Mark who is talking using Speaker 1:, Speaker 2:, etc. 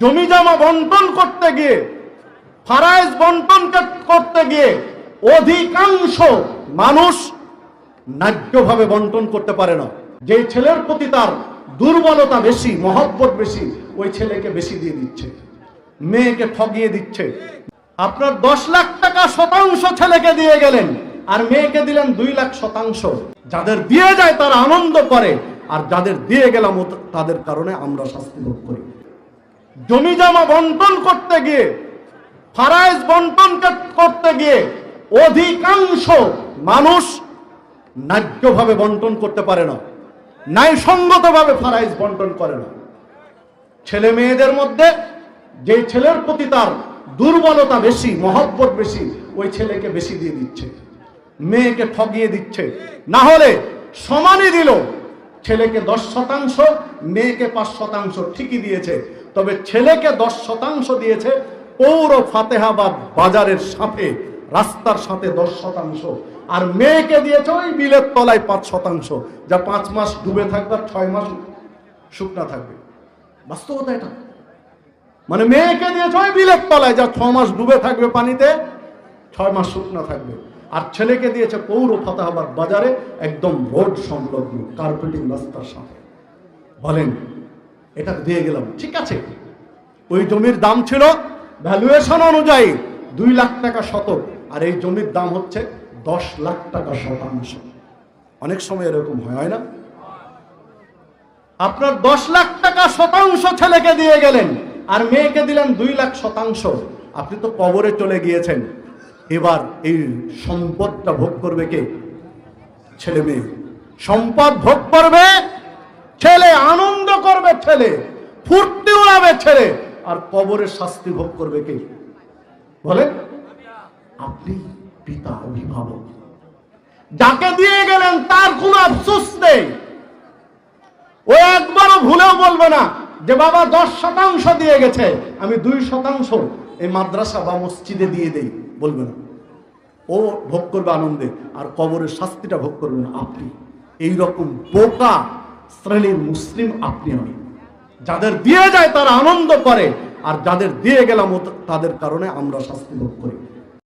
Speaker 1: জমি জমা বন্টন করতে গিয়ে ফারাইজ বন্টন করতে গিয়ে অধিকাংশ মানুষ ন্যায্যভাবে বন্টন করতে পারে না। যে ছেলের প্রতি তার দুর্বলতা বেশি, মহব্বত বেশি, ওই ছেলেকে বেশি দিয়ে দিচ্ছে। মেয়েকে ঠগিয়ে দিচ্ছে। আপনার দশ লাখ টাকা শতাংশ ছেলেকে দিয়ে গেলেন, আর মেয়েকে দিলেন দুই লাখ শতাংশ। যাদের দিয়ে যায় তারা আনন্দ করে, আর যাদের দিয়ে গেলাম তাদের কারণে আমরা শাস্তি ভোগ করি। জমি জমা বন্টন করতে গিয়ে, ফারাইজ বন্টন করতে গিয়ে অধিকাংশ মানুষ ন্যায্যভাবে বন্টন করতে পারে না, ন্যায়সঙ্গতভাবে ফারাইজ বন্টন করে না। ছেলে মেয়েদের মধ্যে যে ছেলের প্রতি তার দুর্বলতা বেশি, মহব্বত বেশি, ওই ছেলেকে বেশি দিয়ে দিচ্ছে, মেয়েকে ঠগিয়ে দিচ্ছে। না হলে সমানই দিল, ছেলেকে দশ শতাংশ, মেয়েকে পাঁচ শতাংশ ঠিকই দিয়েছে। তবে ছেলেকে দশ শতাংশ দিয়েছে পৌর ফাতেহাবাদ বাজারের সাথে, রাস্তার সাথে দশ শতাংশ। আর মেয়েকে দিয়েছে ওই বিলের তলায় পাঁচ শতাংশ। যা পাঁচ মাস ডুবে থাকবে আর ছয় মাস শুকনা থাকবে। বাস্তবতা এটা। মানে মেয়েকে দিয়েছে ওই বিলের তলায়, যা ছ মাস ডুবে থাকবে পানিতে, ছয় মাস শুকনা থাকবে। আর ছেলেকে দিয়েছে পৌর ফতাহাবাদ বাজারে, একদম রোড সংলগ্ন কার্পেটিং রাস্তার সাথে। বলেন এটা দিয়ে গেলাম। ঠিক আছে? ওই জমির দাম ছিল ভ্যালুয়েশন অনুযায়ী দুই লাখ টাকা শতক, আর এই জমির দাম হচ্ছে দশ লাখ টাকা শতাংশ। অনেক সময় এরকম হয় না? আপনার দশ লাখ টাকা শতাংশ ছেলেকে দিয়ে গেলেন, আর মেয়েকে দিলেন দুই লাখ শতাংশ। আপনি তো কবরে চলে গিয়েছেন। এবার এই সম্পদটা ভোগ করবে কে? ছেলে মেয়ে। সম্পদ ভোগ করবে ছেলে, ফুর্তি উড়াবে ছেলে, আর কবরের শাস্তি ভোগ করবে কে? বলে আপনি পিতা, অভিভাবক। যাকে দিয়ে গেলেন তার কোনো আফসোস নেই। ও একবারও ভুলেও বলবে না যে, বাবা, দশ শতাংশ দিয়ে গেছে, আমি দুই শতাংশ এই মাদ্রাসা বা মসজিদে দিয়ে দেই। বলবে না। ও ভোগ করবে আনন্দে, আর কবরের শাস্তিটা ভোগ করবেন আপনি এই রকম বোকা শ্রেণির মুসলিম আপনি আমি। যাদের দিয়ে যায় তারা আনন্দ করে, আর যাদের দিয়ে গেলাম তাদের কারণে আমরা শাস্তি ভোগ করি।